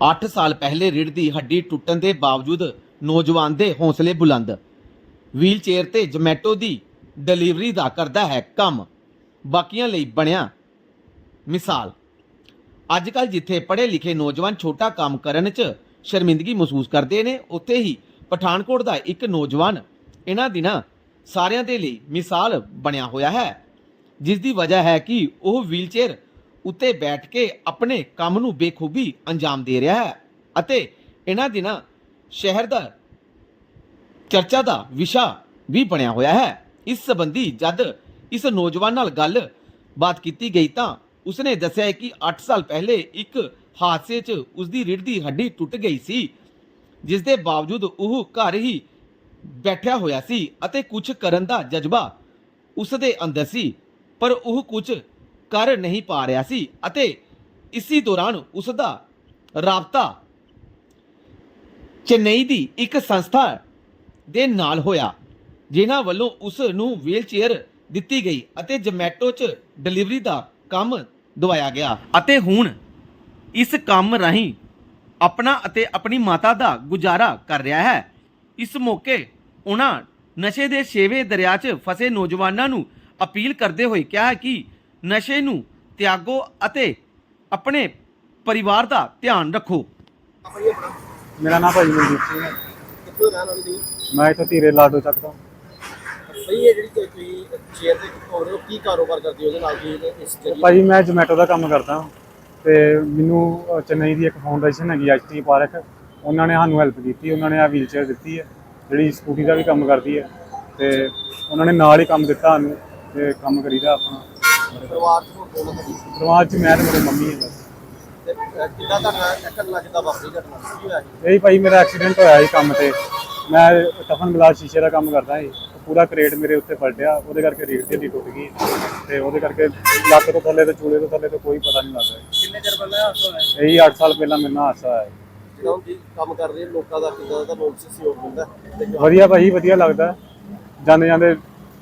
8 ਸਾਲ ਪਹਿਲੇ ਰੀੜ੍ਹ ਦੀ ਹੱਡੀ ਟੁੱਟਣ ਦੇ ਬਾਵਜੂਦ ਨੌਜਵਾਨ ਦੇ ਹੌਸਲੇ ਬੁਲੰਦ। ਵੀਲਚੇਅਰ ਤੇ ਜਮੈਟੋ ਦੀ ਡਿਲੀਵਰੀ ਦਾ ਕਰਦਾ ਹੈ ਕੰਮ। ਬਾਕੀਆਂ ਲਈ ਬਣਿਆ ਮਿਸਾਲ। ਅੱਜ ਕੱਲ ਜਿੱਥੇ ਪੜ੍ਹੇ ਲਿਖੇ ਨੌਜਵਾਨ ਛੋਟਾ ਕੰਮ ਕਰਨ 'ਚ ਸ਼ਰਮਿੰਦਗੀ ਮਹਿਸੂਸ ਕਰਦੇ ਨੇ, ਉੱਥੇ ਹੀ ਪਠਾਨਕੋਟ ਦਾ ਇੱਕ ਨੌਜਵਾਨ ਇਹਨਾਂ ਦਿਨਾਂ ਸਾਰਿਆਂ ਦੇ ਲਈ ਮਿਸਾਲ ਬਣਿਆ ਹੋਇਆ ਹੈ, ਜਿਸ ਦੀ ਵਜ੍ਹਾ ਹੈ ਕਿ ਉਹ ਵੀਲਚੇਅਰ ਉੱਤੇ ਬੈਠ ਕੇ ਆਪਣੇ ਕੰਮ ਨੂੰ ਬੇਖੂਬੀ ਅੰਜਾਮ ਦੇ ਰਿਹਾ ਹੈ ਅਤੇ ਇਹਨਾਂ ਦਿਨਾਂ ਸ਼ਹਿਰ ਦਾ ਚਰਚਾ ਦਾ ਵਿਸ਼ਾ ਵੀ ਬਣਿਆ ਹੋਇਆ ਹੈ। ਇਸ ਸੰਬੰਧੀ ਜਦ ਇਸ ਨੌਜਵਾਨ ਨਾਲ ਗੱਲ ਬਾਤ ਕੀਤੀ ਗਈ ਤਾਂ ਉਸਨੇ ਦੱਸਿਆ ਕਿ 8 ਸਾਲ ਪਹਿਲੇ ਇੱਕ ਹਾਦਸੇ 'ਚ ਉਸਦੀ ਰੀੜ੍ਹ ਦੀ ਹੱਡੀ ਟੁੱਟ ਗਈ ਸੀ, ਜਿਸ ਦੇ ਬਾਵਜੂਦ ਉਹ ਘਰ ਹੀ ਬੈਠਿਆ ਹੋਇਆ ਸੀ ਅਤੇ ਕੁਝ ਕਰਨ ਦਾ ਜਜ਼ਬਾ ਉਸ ਦੇ ਅੰਦਰ ਸੀ। ਪਰ ਉਹ ਕੁਝ ਕਰ ਨਹੀਂ ਪਾ ਰਿਹਾ ਸੀ ਅਤੇ ਇਸੇ ਦੌਰਾਨ ਉਸ ਦਾ ਰਾਬਤਾ ਚੇਨਈ ਦੀ ਇੱਕ ਸੰਸਥਾ ਦੇ ਨਾਲ ਹੋਇਆ, ਜਿਨ੍ਹਾਂ ਵੱਲੋਂ ਉਸ ਨੂੰ ਵੀਲਚੇਅਰ ਦਿੱਤੀ ਗਈ ਅਤੇ ਜਮੈਟੋ 'ਚ ਡਿਲੀਵਰੀ ਦਾ ਕੰਮ ਦਵਾਇਆ ਗਿਆ। ਅਤੇ ਹੁਣ ਇਸ ਕੰਮ ਰਾਹੀਂ ਆਪਣਾ ਅਤੇ ਆਪਣੀ ਮਾਤਾ ਦਾ ਗੁਜ਼ਾਰਾ ਕਰ ਰਿਹਾ ਹੈ। ਇਸ ਮੌਕੇ ਉਹਨਾਂ ਨਸ਼ੇ ਦੇ ਛੇਵੇਂ ਦਰਿਆ 'ਚ ਫਸੇ ਨੌਜਵਾਨਾਂ ਨੂੰ ਅਪੀਲ ਕਰਦੇ ਹੋਏ ਕਿਹਾ ਕਿ ਨਸ਼ੇ ਨੂੰ ਤਿਆਗੋ ਅਤੇ ਆਪਣੇ ਪਰਿਵਾਰ ਦਾ ਧਿਆਨ ਰੱਖੋ। ਮੇਰਾ ਨਾਮ ਭਾਜੀ ਮਨਦੀਪ ਸਿੰਘ ਹੈ। ਕਿੱਥੋਂ ਰਹਿਣ ਵਾਲੀ ਜੀ ਮੈਂ ਇੱਥੋਂ ਧੀਰੇ ਲਾਡੋ ਚੱਕ ਤੋਂ। ਬਈ ਇਹ ਜਿਹੜੀ ਤੁਸੀਂ- ਤੁਸੀਂ ਚੇਅਰ ਤੇ ਹੋ ਰਹੇ ਹੋ ਕੀ ਕਾਰੋਬਾਰ ਕਰਦੇ ਹੋ ਉਹਦੇ ਨਾਲ ਕੀ ਇਹਦੇ- ਇਸ ਭਾਜੀ ਮੈਂ ਜੋਮੈਟੋ ਦਾ ਕੰਮ ਕਰਦਾ ਤੇ ਮੈਨੂੰ ਚੇਨਈ ਦੀ ਇੱਕ ਫਾਊਂਡੇਸ਼ਨ ਹੈਗੀ ਐਚਟੀ ਪਾਰਕ। ਉਹਨਾਂ ਨੇ ਸਾਨੂੰ ਹੈਲਪ ਕੀਤੀ ਉਹਨਾਂ ਨੇ ਆ ਵੀਲਚੇਅਰ ਦਿੱਤੀ ਹੈ ਜਿਹੜੀ ਸਕੂਟੀ ਦਾ ਵੀ ਕੰਮ ਕਰਦੀ ਹੈ। ਤੇ ਉਹਨਾਂ ਨੇ ਨਾਲ ਹੀ ਕੰਮ ਦਿੱਤਾ ਸਾਨੂੰ ਤੇ ਕੰਮ ਕਰੀਦਾ ਆਪਣਾ। ਪਰਿਵਾਰ ਚ? ਪਰਿਵਾਰ ਮੈਂ ਤੇ ਮੇਰੇ ਮੰਮੀ ਹੈ ਬਸ। ਤੇ ਅਹ, ਕਿੱਦਾਂ ਤੁਹਾਡਾ ਇਹ ਘਟਨਾ ਕਿੱਦਾਂ ਵਾਪਰੀ ਘਟਨਾ? ਕੀ ਹੋਇਆ ਜੀ? ਇਹੀ ਭਾਈ ਮੇਰਾ ਐਕਸੀਡੈਂਟ ਹੋਇਆ ਸੀ ਕੰਮ ਤੇ। ਮੈਂ ਟਫਨ ਗਲਾਸ ਸ਼ੀਸ਼ੇ ਦਾ ਕੰਮ ਕਰਦਾ ਸੀ। ਪੂਰਾ ਕਰੇਟ ਮੇਰੇ ਉੱਤੇ ਪਲਟਿਆ। ਉਹਦੇ ਕਰਕੇ ਰੀੜ ਦੀ ਹੱਡੀ ਟੁੱਟ ਗਈ। ਤੇ ਉਹਦੇ ਕਰਕੇ ਲੱਕ ਤੋਂ ਥੱਲੇ ਤੇ ਚੂਲੇ ਤੋਂ ਥੱਲੇ ਤੋਂ ਕੋਈ ਪਤਾ ਨਹੀਂ ਲੱਗਦਾ ਕਿੰਨੇ ਚਿਰ ਪਹਿਲਾਂ ਹਾਦਸਾ ਹੋਇਆ ਇਹੀ 8 ਸਾਲ ਪਹਿਲਾਂ ਮੇਰੇ ਨਾਲ ਹਾਦਸਾ ਹੋਇਆ ਸੀ। ਜਿਹੜਾ ਹੁਣ ਜੀ ਕੰਮ ਕਰ ਰਹੇ ਲੋਕਾਂ ਦਾ ਕਿੱਦਾਂ ਦਾ ਨੋਟਿਸ ਸਹਿਯੋਗ ਹੁੰਦਾ ਤੇ ਜੋ- ਵਧੀਆ ਭਾਈ ਵਧੀਆ ਲੱਗਦਾ। ਜਾਂਦੇ ਜਾਂਦੇ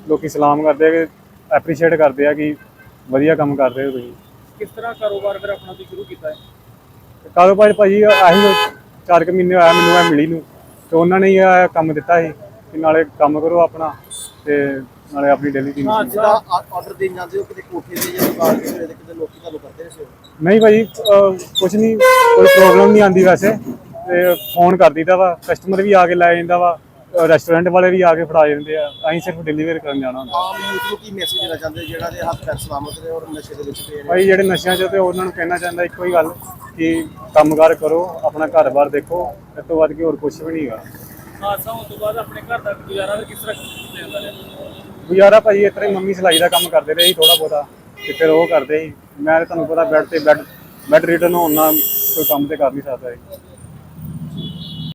ਲੋਕੀ ਸਲਾਮ ਕਰਦੇ ਆ ਕਿ ਐਪਰੀਸ਼ੀਏਟ ਕਰਦੇ ਆ ਕਿ ਵਧੀਆ ਕੰਮ ਕਰ ਰਹੇ ਹੋ ਤੁਸੀਂ। ਕਿਸ ਤਰ੍ਹਾਂ ਕਾਰੋਬਾਰ ਫਿਰ ਆਪਣਾ ਤੁਸੀਂ ਸ਼ੁਰੂ ਕੀਤਾ ਹੈ? ਕਾਰੋਬਾਰ ਭਾਜੀ ਆਹੀ 4 ਕੁ ਮਹੀਨੇ ਹੋਇਆ ਮੈਨੂੰ ਇਹ ਮਿਲੀ ਨੂੰ। ਤੇ ਉਹਨਾਂ ਨੇ ਹੀ ਇਹ ਕੰਮ ਦਿੱਤਾ ਸੀ ਕਿ ਨਾਲੇ ਕੰਮ ਕਰੋ ਆਪਣਾ ਤੇ ਨਾਲੇ ਆਪਣੀ ਡੇਲੀ ਦੀ ਹਾਂ ਜਿਹੜਾ ਆਰਡਰ ਦੇਣ ਜਾਂਦੇ ਹੋ ਕਿਤੇ ਕੋਠੇ ਤੇ ਜਾਂ ਦੁਕਾਨ ਤੇ ਕਿਤੇ ਕਿਤੇ ਲੋਕੀ ਤੁਹਾਨੂੰ ਕਰਦੇ ਨੇ ਸਹਿਯੋਗ ਨਹੀਂ ਭਾਜੀ ਅਹ ਕੁਛ ਨਹੀਂ ਕੋਈ ਪ੍ਰੋਬਲਮ ਨਹੀਂ ਆਂਦੀ ਵੈਸੇ। ਤੇ ਫੋਨ ਕਰ ਦਿੱਤਾ ਵਾ ਕਸਟਮਰ ਵੀ ਆ ਕੇ ਲੈ ਜਾਂਦਾ ਵਾ। ਰੈਸਟੋਰੈਂਟ ਵਾਲੇ ਵੀ ਆ ਕੇ ਫੜਾ ਜਾਂਦੇ ਆ ਅਸੀਂ ਸਿਰਫ ਡਿਲੀਵਰ ਕਰਨ ਜਾਣਾ ਹੁੰਦਾ। ਆਮ ਯੂਥ ਨੂੰ ਕੀ ਮੈਸੇਜ ਦੇਣਾ ਚਾਹੁੰਦੇ ਜਿਹੜਾ ਦੇ ਹੱਥ ਪੈਰ ਸਲਾਮਤ ਨੇ ਔਰ ਨਸ਼ੇ ਦੇ ਵਿੱਚ ਪਏ ਨੇ? ਭਾਈ ਜਿਹੜੇ ਨਸ਼ਿਆਂ 'ਚ ਤੇ ਉਹਨਾਂ ਨੂੰ ਕਹਿਣਾ ਚਾਹੁੰਦਾ ਇੱਕੋ ਹੀ ਗੱਲ ਕਿ ਕੰਮਕਾਰ ਕਰੋ ਆਪਣਾ ਘਰ-ਬਾਰ ਦੇਖੋ ਇਸ ਤੋਂ ਵੱਧ ਕੇ ਹੋਰ ਕੁਝ ਵੀ ਨਹੀਂਗਾ ਹਾਦਸਾ ਹੋਣ ਤੋਂ ਬਾਅਦ ਆਪਣੇ ਘਰ ਦਾ ਗੁਜ਼ਾਰਾ ਕਿਸ ਤਰ੍ਹਾਂ ਕੀਤਾ ਜਾਂਦਾ ਹੈ ਗੁਜ਼ਾਰਾ ਭਾਈ ਹੀ ਮੰਮੀ ਸਿਲਾਈ ਦਾ ਕੰਮ ਕਰਦੇ ਰਹੇ ਸੀ ਥੋੜਾ ਬਹੁਤਾ ਤੇ ਫਿਰ ਉਹ ਕਰਦੇ ਸੀ। ਮੈਂ ਤੁਹਾਨੂੰ ਪਤਾ ਬੈੱਡ ਤੇ ਬੈੱਡ ਬੈੱਡ ਰਿਟਰਨ ਹੋਣ ਕੋਈ ਕੰਮ ਤੇ ਕਰ ਨਹੀਂ ਸਕਦਾ ਸੀ।